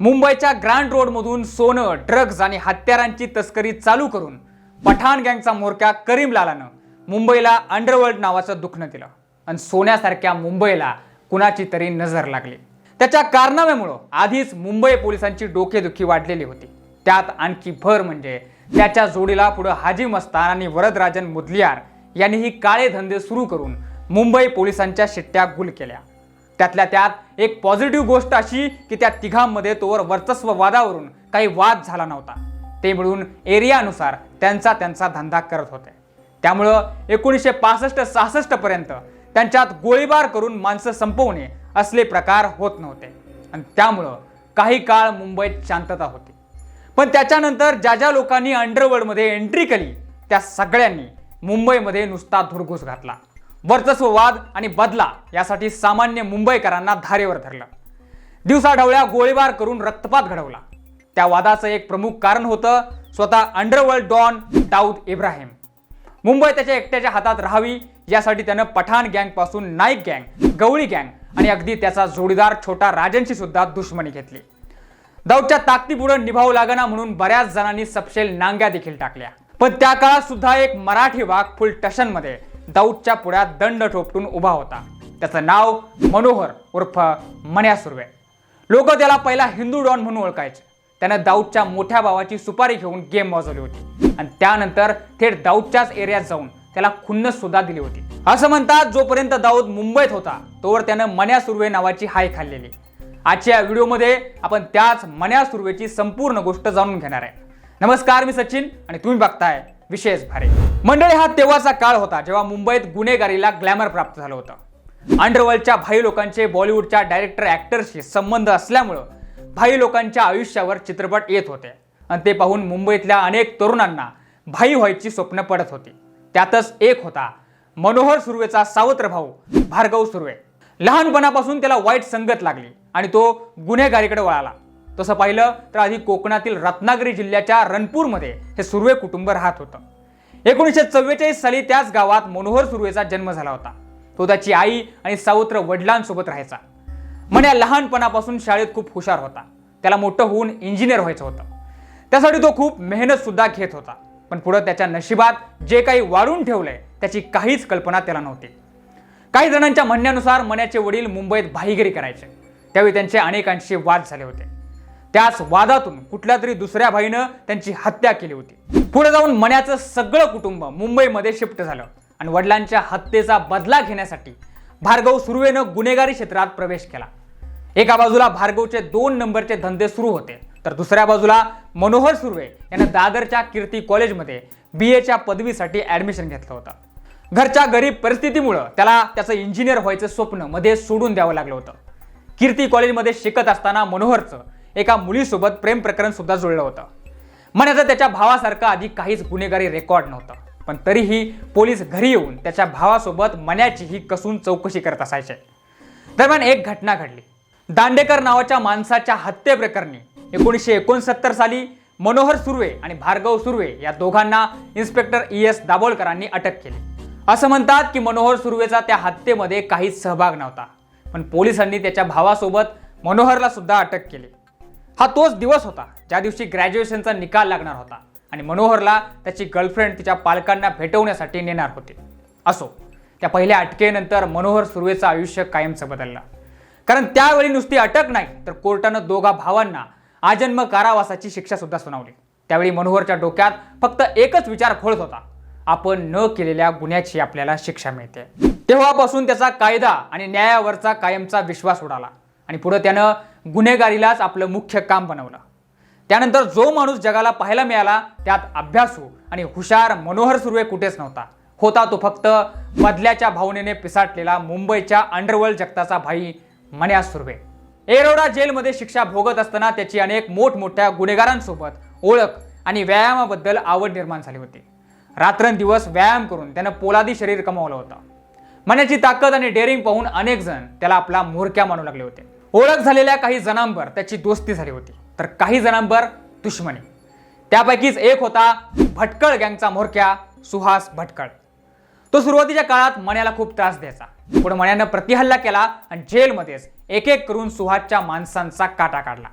मुंबईच्या ग्रँड रोडमधून सोनं ड्रग्ज आणि हत्यारांची तस्करी चालू करून पठाण गँगचा म्होरक्या करीम लालानं मुंबईला अंडरवर्ल्ड नावाचं दुखणं दिलं. आणि सोन्यासारख्या मुंबईला कुणाची तरी नजर लागली. त्याच्या कारनाम्यामुळं आधीच मुंबई पोलिसांची डोकेदुखी वाढलेली होती. त्यात आणखी भर म्हणजे त्याच्या जोडीला पुढं हाजी मस्तान आणि वरदराजन मुदलियार यांनीही काळे धंदे सुरू करून मुंबई पोलिसांच्या शिट्ट्या गुल केल्या. त्यातल्या त्यात एक पॉझिटिव्ह गोष्ट अशी की त्या तिघांमध्ये तोवर वर्चस्व वादावरून काही वाद झाला नव्हता. ते मिळून एरियानुसार त्यांचा त्यांचा धंदा करत होते. त्यामुळं एकोणीसशे पासष्ट सहासष्ट पर्यंत त्यांच्यात गोळीबार करून माणसं संपवणे असले प्रकार होत नव्हते. आणि त्यामुळं काही काळ मुंबईत शांतता होती. पण त्याच्यानंतर ज्या ज्या लोकांनी अंडरवर्ल्डमध्ये एंट्री केली त्या सगळ्यांनी मुंबईमध्ये नुसता धुरघूस घातला. वर्चस्ववाद आणि बदला यासाठी सामान्य मुंबईकरांना धारेवर धरलं. दिवसाढवळ्या गोळीबार करून रक्तपात घडवला. त्या वादाचं एक प्रमुख कारण होतं स्वतः अंडरवर्ल्ड डॉन दाऊद इब्राहिम. मुंबई त्याच्या एकट्याच्या हातात राहावी यासाठी त्यानं पठाण गँगपासून नाईक गँग गवळी गँग आणि अगदी त्याचा जोडीदार छोटा राजनशी सुद्धा दुश्मनी घेतली. दाऊदच्या ताकदीपुढे निभावू लागना म्हणून बऱ्याच जणांनी सपशेल नांग्या देखील टाकल्या. पण त्या काळात सुद्धा एक मराठी वाघ फुल टशनमध्ये दाऊदच्या पुढ्यात दंड ठोपटून उभा होता. त्याचं नाव मनोहर उर्फ मन्या सुर्वे लोक त्याला पहिला हिंदू डॉन म्हणून ओळखायचे. त्यानं दाऊदच्या मोठ्या भावाची सुपारी घेऊन गेम वाजवली होती. आणि त्यानंतर थेट दाऊदच्याच एरियात जाऊन त्याला खुन्नस सुद्धा दिली होती. असं म्हणतात जोपर्यंत दाऊद मुंबईत होता तोवर त्यानं मन्या सुर्वे नावाची हाय खाल्लेली. आजच्या या व्हिडिओमध्ये आपण त्याच मन्या सुर्वेची संपूर्ण गोष्ट जाणून घेणार आहे. नमस्कार मी सचिन आणि तुम्ही बघताय विशेष भारे. मंडळी हा तेव्हाचा काळ होता जेव्हा मुंबईत गुन्हेगारीला ग्लॅमर प्राप्त झालं होतं. अंडरवर्ल्डच्या भाई लोकांचे बॉलिवूडच्या डायरेक्टर ॲक्टरशी संबंध असल्यामुळं भाई लोकांच्या आयुष्यावर चित्रपट येत होते. आणि ते पाहून मुंबईतल्या अनेक तरुणांना भाई व्हायची स्वप्न पडत होती. त्यातच एक होता मनोहर सुर्वेचा सावत्र भाऊ भार्गव सुर्वे. लहानपणापासून त्याला वाईट संगत लागली आणि तो गुन्हेगारीकडे वळाला. तसं पाहिलं तर आधी कोकणातील रत्नागिरी जिल्ह्याच्या रणपूरमध्ये हे सुर्वे कुटुंब राहत होतं. एकोणीसशे चव्वेचाळीस साली त्याच गावात मनोहर सुर्वेचा जन्म झाला होता. तो त्याची आई आणि सावत्र वडिलांसोबत राहायचा. म्हण्या लहानपणापासून शाळेत खूप हुशार होता. त्याला मोठं होऊन इंजिनियर व्हायचं होतं. त्यासाठी तो खूप मेहनत सुद्धा घेत होता. पण पुढं त्याच्या नशिबात जे काही वाढून ठेवलंय त्याची काहीच कल्पना त्याला नव्हती. काही जणांच्या म्हणण्यानुसार मन्याचे वडील मुंबईत भाईगिरी करायचे. त्यावेळी त्यांचे अनेकांशी वाद झाले होते. त्याच वादातून कुठल्या तरी दुसऱ्या भाईनं त्यांची हत्या केली होती. पुढे जाऊन मण्याचं सगळं कुटुंब मुंबईमध्ये शिफ्ट झालं. आणि वडिलांच्या हत्येचा बदला घेण्यासाठी भार्गव सुर्वेनं गुन्हेगारी क्षेत्रात प्रवेश केला. एका बाजूला भार्गवचे दोन नंबरचे धंदे सुरू होते. तर दुसऱ्या बाजूला मनोहर सुर्वे यानं दादरच्या कीर्ती कॉलेजमध्ये बी एच्या पदवीसाठी ऍडमिशन घेतलं होतं. घरच्या गरीब परिस्थितीमुळं त्याला त्याचं इंजिनियर व्हायचं स्वप्नमध्ये सोडून द्यावं लागलं होतं. कीर्ती कॉलेजमध्ये शिकत असताना मनोहरचं एका मुलीसोबत प्रेम प्रकरण सुद्धा जुळलं होतं. म्हणायचं त्याच्या भावासारखं आधी काहीच गुन्हेगारी रेकॉर्ड नव्हतं. पण तरीही पोलीस घरी येऊन त्याच्या भावासोबत मन्याचीही कसून चौकशी करत असायचे. दरम्यान एक घटना घडली. दांडेकर नावाच्या माणसाच्या हत्येप्रकरणी एकोणीसशे एकोणसत्तर साली मनोहर सुर्वे आणि भार्गव सुर्वे या दोघांना इन्स्पेक्टर ई एस दाभोळकरांनी अटक केली. असं म्हणतात की मनोहर सुर्वेचा त्या हत्येमध्ये काहीच सहभाग नव्हता. पण पोलिसांनी त्याच्या भावासोबत मनोहरला सुद्धा अटक केली. हा तोच दिवस होता ज्या दिवशी ग्रॅज्युएशनचा निकाल लागणार होता आणि मनोहरला त्याची गर्लफ्रेंड तिच्या पालकांना भेटवण्यासाठी नेणार होते. असो त्या पहिल्या अटकेनंतर मनोहर सुर्वेचं आयुष्य कायमचं बदललं. कारण त्यावेळी नुसती अटक नाही तर कोर्टानं दोघा भावांना आजन्म कारावासाची शिक्षा सुद्धा सुनावली. त्यावेळी मनोहरच्या डोक्यात फक्त एकच विचार खोळत होता. आपण न केलेल्या गुन्ह्याची आपल्याला शिक्षा मिळते. तेव्हापासून त्याचा कायदा आणि न्यायावरचा कायमचा विश्वास उडाला. आणि पुढे त्यानं गुन्हेगारीलाच आपलं मुख्य काम बनवलं त्यानंतर जो माणूस जगाला पाहायला मिळाला त्यात अभ्यासू हो आणि हुशार मनोहर सुर्वे कुठेच नव्हता. होता तो फक्त बदल्याच्या भावनेने पिसाटलेला मुंबईच्या अंडरवर्ल्ड जगताचा भाई मन्या सुर्वे. एरोडा जेलमध्ये शिक्षा भोगत असताना त्याची अनेक मोठमोठ्या गुन्हेगारांसोबत ओळख आणि व्यायामाबद्दल आवड निर्माण झाली होती. रात्रंदिवस व्यायाम करून त्यानं पोलादी शरीर कमावलं होतं. मनाची ताकद आणि डेअरिंग पाहून अनेक जण त्याला आपला म्होरक्या मानू लागले होते. ओळख झालेल्या काही जणांवर त्याची दोस्ती झाली होती. तर काही जणांवर दुश्मनी. त्यापैकीच एक होता भटकळ गँगचा म्होरक्या सुहास भटकळ. तो सुरुवातीच्या काळात मण्याला खूप त्रास द्यायचा. पुढे मण्यानं प्रतिहल्ला केला आणि जेलमध्येच एक एक करून सुहासच्या माणसांचा काटा काढला.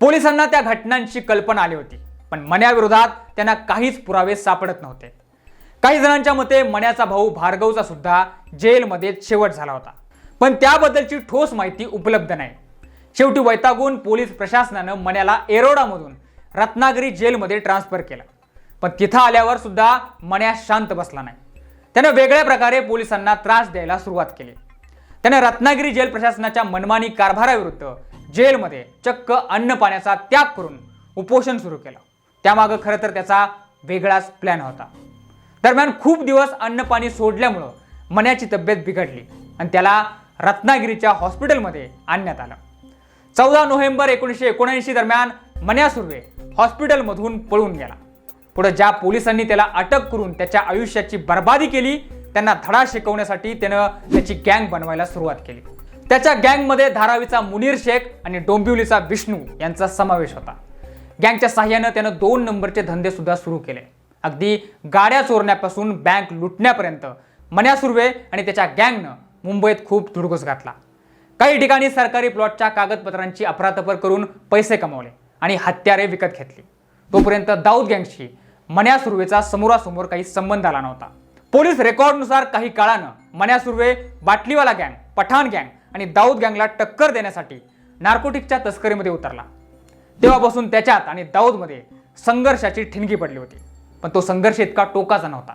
पोलिसांना त्या घटनांची कल्पना आली होती पण मण्याविरोधात त्यांना काहीच पुरावे सापडत नव्हते. काही जणांच्या मते मण्याचा भाऊ भार्गवचा सुद्धा जेलमध्ये शेवट झाला होता. पण त्याबद्दलची ठोस माहिती उपलब्ध नाही. शेवटी वैतागून पोलीस प्रशासनानं मण्याला एरोडामधून रत्नागिरी जेलमध्ये ट्रान्सफर केलं. पण तिथं आल्यावर सुद्धा मन्या शांत बसला नाही. त्यानं वेगळ्या प्रकारे पोलिसांना त्रास द्यायला सुरुवात केली. त्याने रत्नागिरी जेल प्रशासनाच्या मनमानी कारभाराविरुद्ध जेलमध्ये चक्क अन्न पाण्याचा त्याग करून उपोषण सुरू केलं. त्यामागं खरं तर त्याचा वेगळाच प्लॅन होता. दरम्यान खूप दिवस अन्न पाणी सोडल्यामुळं मन्याची तब्येत बिघडली आणि त्याला रत्नागिरीच्या हॉस्पिटलमध्ये आणण्यात आलं. चौदा नोव्हेंबर एकोणीसशे एकोणऐंशी दरम्यान मन्या सुर्वे हॉस्पिटलमधून पळून गेला. पुढे ज्या पोलिसांनी त्याला अटक करून त्याच्या आयुष्याची बर्बादी केली त्यांना धडा शिकवण्यासाठी त्यानं त्याची गँग बनवायला सुरुवात केली. त्याच्या गँगमध्ये धारावीचा मुनीर शेख आणि डोंबिवलीचा विष्णू यांचा समावेश होता. गँगच्या साह्यानं त्यानं दोन नंबरचे धंदे सुद्धा सुरू केले. अगदी गाड्या चोरण्यापासून बँक लुटण्यापर्यंत मन्या सुर्वे आणि त्याच्या गँगनं मुंबईत खूप तुडगोस घातला. काही ठिकाणी सरकारी प्लॉटच्या कागदपत्रांची अफरातफर करून पैसे कमावले आणि हत्यारे विकत घेतली. तोपर्यंत दाऊद गँगशी मन्या सुर्वेचा समोरासमोर काही संबंध आला नव्हता. पोलीस रेकॉर्डनुसार काही काळानं मन्या सुर्वे बाटलीवाला गँग पठाण गँग आणि दाऊद गँगला टक्कर देण्यासाठी नार्कोटिकच्या तस्करीमध्ये उतरला. तेव्हापासून त्याच्यात आणि दाऊदमध्ये संघर्षाची ठिणगी पडली होती. पण तो संघर्ष इतका टोकाचा नव्हता.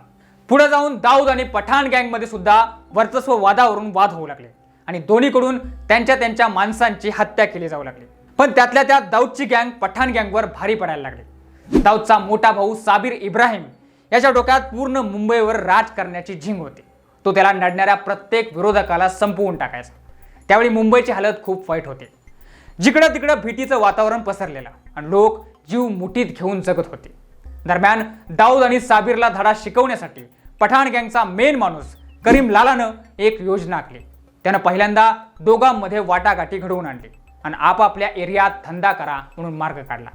पुढे जाऊन दाऊद आणि पठाण गँगमध्ये सुद्धा वर्चस्व वादावरून वाद होऊ लागले. आणि दोन्हीकडून त्यांच्या त्यांच्या माणसांची हत्या केली जाऊ लागली. पण त्यातल्या त्यात दाऊदची गँग पठाण गँगवर भारी पडायला लागली. दाऊदचा मोठा भाऊ साबीर इब्राहिम याच्या डोक्यात पूर्ण मुंबईवर राज करण्याची झिंग होती. तो त्याला नडणाऱ्या प्रत्येक विरोधकाला संपवून टाकायचा. त्यावेळी मुंबईची हालत खूप वाईट होती. जिकडं तिकडं भीतीचं वातावरण पसरलेलं आणि लोक जीव मुठीत घेऊन जगत होते. दरम्यान दाऊद आणि साबिरला धडा शिकवण्यासाठी पठाण गँगचा मेन माणूस करीम लालानं एक योजना आखली. त्यानं पहिल्यांदा दोघांमध्ये वाटाघाटी घडवून आणली आणि आपापल्या एरियात धंदा करा म्हणून मार्ग काढला.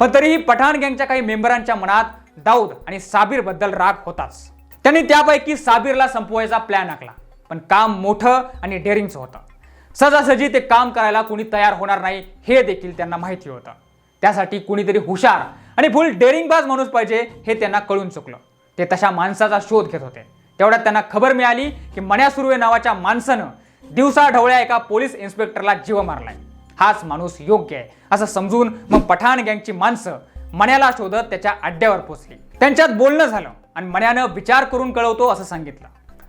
पण तरीही पठाण गँगच्या काही मेंबरांच्या मनात दाऊद आणि साबीरबद्दल राग होताच. त्यांनी त्यापैकी साबीरला संपवायचा प्लॅन आखला. पण काम मोठं आणि डेअरिंगचं होतं. सहजासहजी ते काम करायला कुणी तयार होणार नाही हे देखील त्यांना माहिती होतं. त्यासाठी कुणीतरी हुशार आणि फुल डेअरिंगबाज माणूस पाहिजे हे त्यांना कळून चुकलं. ते तशा माणसाचा शोध घेत होते. तेवढ्यात त्यांना खबर मिळाली की मन्या सुर्वे नावाच्या माणसानं दिवसा ढवळ्या एका पोलीस इन्स्पेक्टरला जीव मारलाय. हाच माणूस योग्य आहे असं समजून मग पठाण गँगची माणसं मण्याला शोधत त्याच्या अड्ड्यावर पोचली. त्यांच्यात बोलणं झालं आणि मण्यानं विचार करून कळवतो असं सांगितलं.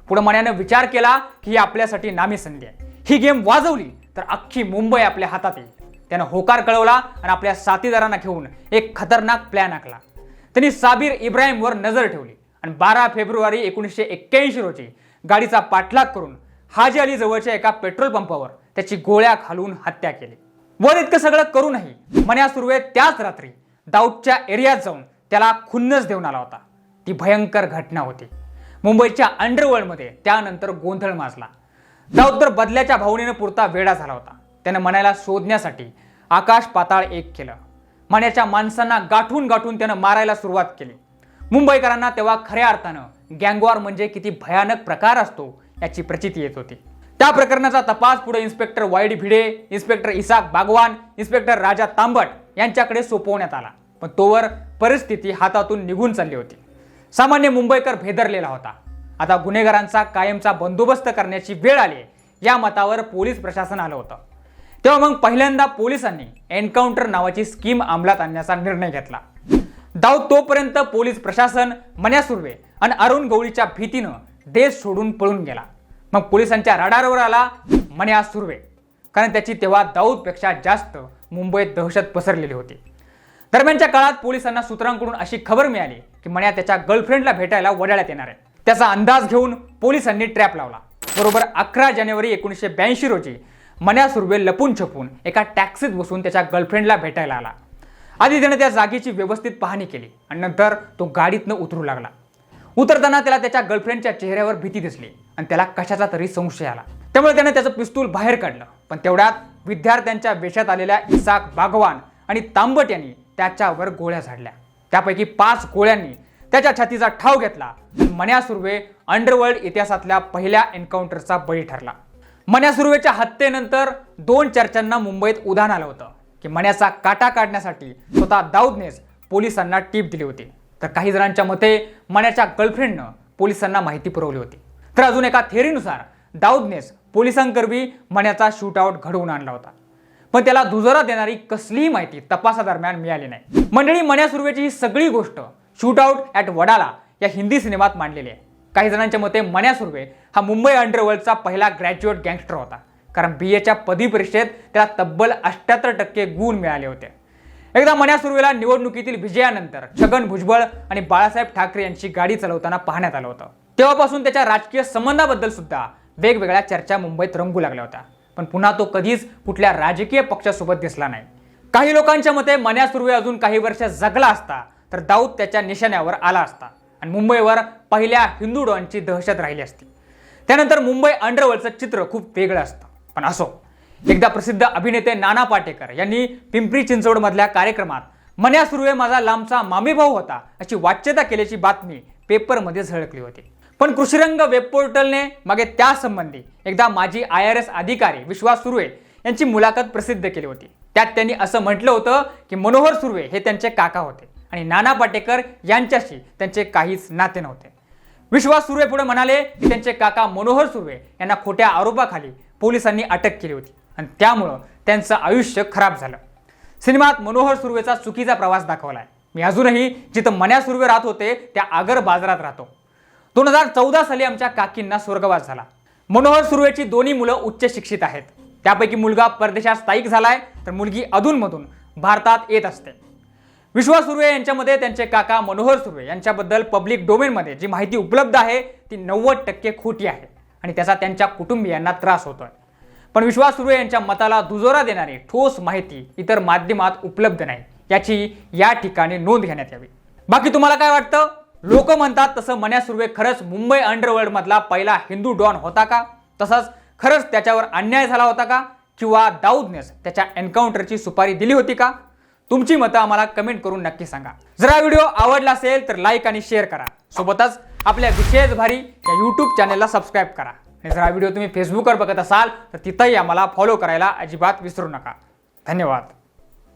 पुढे मण्यानं विचार केला की ही आपल्यासाठी नामी संधी आहे. ही गेम वाजवली तर अख्खी मुंबई आपल्या हातात येईल. त्यानं होकार कळवला आणि आपल्या साथीदारांना घेऊन एक खतरनाक प्लॅन आखला. त्यांनी साबीर इब्राहिमवर नजर ठेवली आणि बारा फेब्रुवारी एकोणीसशे एक्क्याऐंशी रोजी गाडीचा पाठलाग करून हाजी अली जवळच्या एका पेट्रोल पंपावर त्याची गोळ्या घालून हत्या केली. वर इतकं सगळं करूनही मन्या सुर्वे त्याच रात्री दाऊदच्या एरियात जाऊन त्याला खुन्नस देऊन आला होता. ती भयंकर घटना होती. मुंबईच्या अंडरवर्ल्डमध्ये त्यानंतर गोंधळ माजला. दाऊद तर बदल्याच्या भावनेनं पुरता वेडा झाला होता. त्यानं मनाला शोधण्यासाठी आकाश पाताळ एक केलं. मण्याच्या माणसांना गाठून गाठून त्यानं मारायला सुरुवात केली. मुंबईकरांना तेव्हा खऱ्या अर्थानं गँगवॉर म्हणजे किती भयानक प्रकार असतो याची प्रचिती येत होती. त्या प्रकरणाचा तपास पुढे inspector wide Bhide inspector Isaac Bagwan inspector Raja Tambat यांच्याकडे सोपवण्यात आला. पण तोवर परिस्थिती हातातून निघून चालली होती. सामान्य मुंबईकर भेदरलेला होता. आता गुन्हेगारांचा कायमचा बंदोबस्त करण्याची वेळ आली या मतावर पोलीस प्रशासन आलं होतं. तेव्हा मग पहिल्यांदा पोलिसांनी एन्काउंटर नावाची स्कीम अंमलात आणण्याचा निर्णय घेतला. दाऊद तोपर्यंत पोलीस प्रशासन मन्या सुर्वे आणि अरुण गवळीच्या भीतीनं देश सोडून पळून गेला. मग पोलिसांच्या रडारवर आला मन्या सुर्वे. कारण त्याची तेव्हा दाऊदपेक्षा जास्त मुंबईत दहशत पसरलेली होती. दरम्यानच्या काळात पोलिसांना सूत्रांकडून अशी खबर मिळाली की मन्या त्याच्या गर्लफ्रेंडला भेटायला वडाळ्यात येणार आहे त्याचा अंदाज घेऊन पोलिसांनी ट्रॅप लावला. बरोबर अकरा जानेवारी एकोणीसशे ब्याऐंशी रोजी मन्या सुर्वे लपून छपून एका टॅक्सीत बसून त्याच्या गर्लफ्रेंडला भेटायला आला. आधी त्याने त्या जागेची व्यवस्थित पाहणी केली आणि नंतर तो गाडीतनं उतरू लागला. उतरताना त्याला त्याच्या गर्लफ्रेंडच्या चेहऱ्यावर भीती दिसली आणि त्याला कशाचा तरी संशय आला. त्यामुळे त्याने त्याचं पिस्तूल बाहेर काढलं. पण तेवढ्यात विद्यार्थ्यांच्या वेशात आलेल्या इसाक बागवान आणि तांबट यांनी त्याच्यावर गोळ्या झाडल्या. त्यापैकी पाच गोळ्यांनी त्याच्या छातीचा ठाव घेतला आणि मन्या सुर्वे अंडरवर्ल्ड इतिहासातल्या पहिल्या एन्काउंटरचा बळी ठरला. मण्या सुर्वेच्या हत्येनंतर दोन चर्चांना मुंबईत उधाण आलं होतं. की मण्याचा काटा काढण्यासाठी स्वतः दाऊदनेच पोलिसांना टीप दिली होती. तर काही जणांच्या मते मण्याच्या गर्लफ्रेंडनं पोलिसांना माहिती पुरवली होती. तर अजून एका थेअरीनुसार दाऊदनेच पोलिसांकरवी मण्याचा शूटआउट घडवून आणला होता. पण त्याला दुजोरा देणारी कसलीही माहिती तपासादरम्यान मिळाली नाही. मंडळी मण्या सुर्वेची ही सगळी गोष्ट शूटआउट ॲट वडाला या हिंदी सिनेमात मांडलेली आहे. काही जणांच्या मते मण्या सुर्वे हा मुंबई अंडरवर्ल्डचा पहिला ग्रॅज्युएट गँगस्टर होता. कारण बी एच्या पदवी परीक्षेत त्याला तब्बल अठ्याहत्तर टक्के गुण मिळाले होते. एकदा मण्या सुर्वेला निवडणुकीतील विजयानंतर छगन भुजबळ आणि बाळासाहेब ठाकरे यांची गाडी चालवताना पाहण्यात आलं होतं. तेव्हापासून त्याच्या राजकीय संबंधाबद्दल सुद्धा वेगवेगळ्या चर्चा मुंबईत रंगू लागल्या होत्या. पण पुन्हा तो कधीच कुठल्या राजकीय पक्षासोबत दिसला नाही. काही लोकांच्या मते मन्या सुर्वे अजून काही वर्ष जगला असता तर दाऊद त्याच्या निशाण्यावर आला असता. आणि मुंबईवर पहिल्या हिंदू डॉनची दहशत राहिली असती. त्यानंतर मुंबई अंडरवर्ल्डचं चित्र खूप वेगळं असतं. पण असो एकदा प्रसिद्ध अभिनेते नाना पाटेकर यांनी पिंपरी चिंचवडमधल्या कार्यक्रमात मन्या सुर्वे माझा लांबचा मामीभाऊ होता अशी वाच्यता केल्याची बातमी पेपरमध्ये झळकली होती. पण कृषीरंग वेब पोर्टलने मागे त्यासंबंधी एकदा माजी आय आर एस अधिकारी विश्वास सुर्वे यांची मुलाखत प्रसिद्ध केली होती. त्यात त्यांनी असं म्हटलं होतं की मनोहर सुर्वे हे त्यांचे काका होते. आणि नाना पाटेकर यांच्याशी त्यांचे काहीच नाते नव्हते. विश्वास सुर्वे पुढे म्हणाले की त्यांचे काका मनोहर सुर्वे यांना खोट्या आरोपाखाली पोलिसांनी अटक केली होती आणि त्यामुळं त्यांचं आयुष्य खराब झालं. सिनेमात मनोहर सुर्वेचा चुकीचा प्रवास दाखवलाय. मी अजूनही जिथं मन्या सुर्वे राहत होते त्या आगर बाजारात राहतो. दोन हजार चौदा साली आमच्या काकींना स्वर्गवास झाला. मनोहर सुर्वेची दोन्ही मुलं उच्च शिक्षित आहेत. त्यापैकी मुलगा परदेशात स्थायिक झालाय तर मुलगी अधूनमधून भारतात येत असते. विश्वास सुर्वे यांच्यामध्ये त्यांचे काका मनोहर सुर्वे यांच्याबद्दल पब्लिक डोमेनमध्ये जी माहिती उपलब्ध आहे ती नव्वद टक्के खोटी आहे आणि त्याचा त्यांच्या कुटुंबियांना त्रास होतोय. पण विश्वास सुर्वे यांच्या मताला दुजोरा देणारी ठोस माहिती इतर माध्यमात उपलब्ध नाही. याची या ठिकाणी नोंद घेण्यात यावी. बाकी तुम्हाला काय वाटतं? लोक म्हणतात तसं मन्या सुर्वे खरंच मुंबई अंडरवर्ल्डमधला पहिला हिंदू डॉन होता का? तसंच खरंच त्याच्यावर अन्याय झाला होता का? किंवा दाऊदनेच त्याच्या एन्काउंटरची सुपारी दिली होती का? तुमची मतं आम्हाला कमेंट करून नक्की सांगा. जर हा व्हिडिओ आवडला असेल तर लाईक आणि शेअर करा. सोबतच आपल्या विशेष भारी या यूट्यूब चॅनलला सबस्क्राईब करा. आणि जर हा व्हिडिओ तुम्ही फेसबुकवर बघत असाल तर तिथंही आम्हाला फॉलो करायला अजिबात विसरू नका. धन्यवाद.